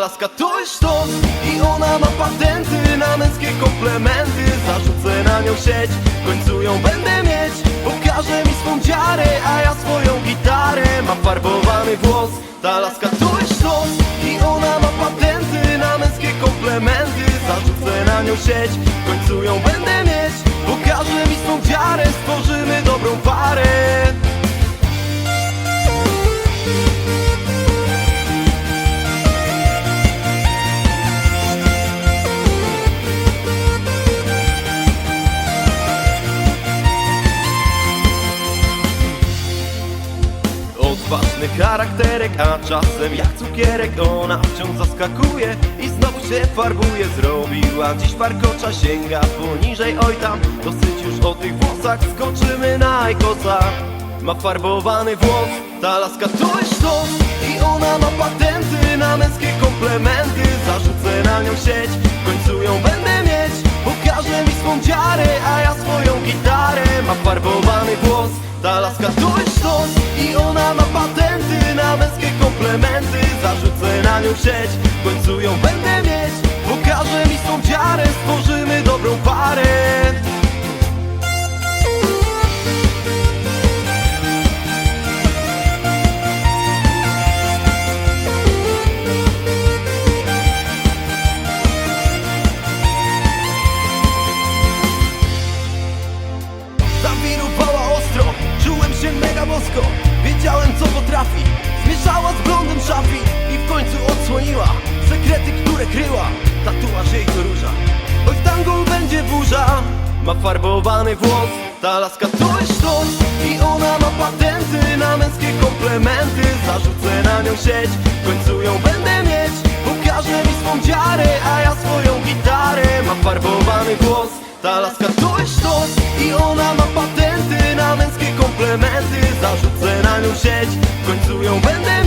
laska to jest sztos. I ona ma patenty na męskie komplementy. Zarzucę na nią sieć, w końcu ją będę mieć. Pokaże mi swą dziarę, a ja swoją gitarę. Ma farbowany włos, ta laska to jest sztos. I ona ma patenty na męskie komplementy. Zarzucę na nią sieć, w końcu ją będę mieć. Pokaże mi swą dziarę, stworzymy Odważny charakterek, a czasem jak cukierek Ona wciąż zaskakuje i znowu się farbuje. Zrobiła dziś warkocza, sięga poniżej Oj tam, dosyć już o tych włosach. Skoczymy na Ajkosa Ma farbowany włos, ta laska to jest sztos. I ona ma patenty na męskie komplementy. Zarzucę na nią sieć, w końcu ją będę mieć. Pokaże mi swą dziarę, a ja swoją gitarę. Ma farbowany włos, ta laska to jest sztos Sieć, w końcu ją będę mieć Ma farbowany włos, ta laska to jest sztos. I ona ma patenty na męskie komplementy. Zarzucę na nią sieć, w końcu ją będę mieć. Pokaże mi swą dziarę, a ja swoją gitarę. Ma farbowany głos, ta laska to jest sztos. I ona ma patenty na męskie komplementy. Zarzucę na nią sieć, w końcu ją będę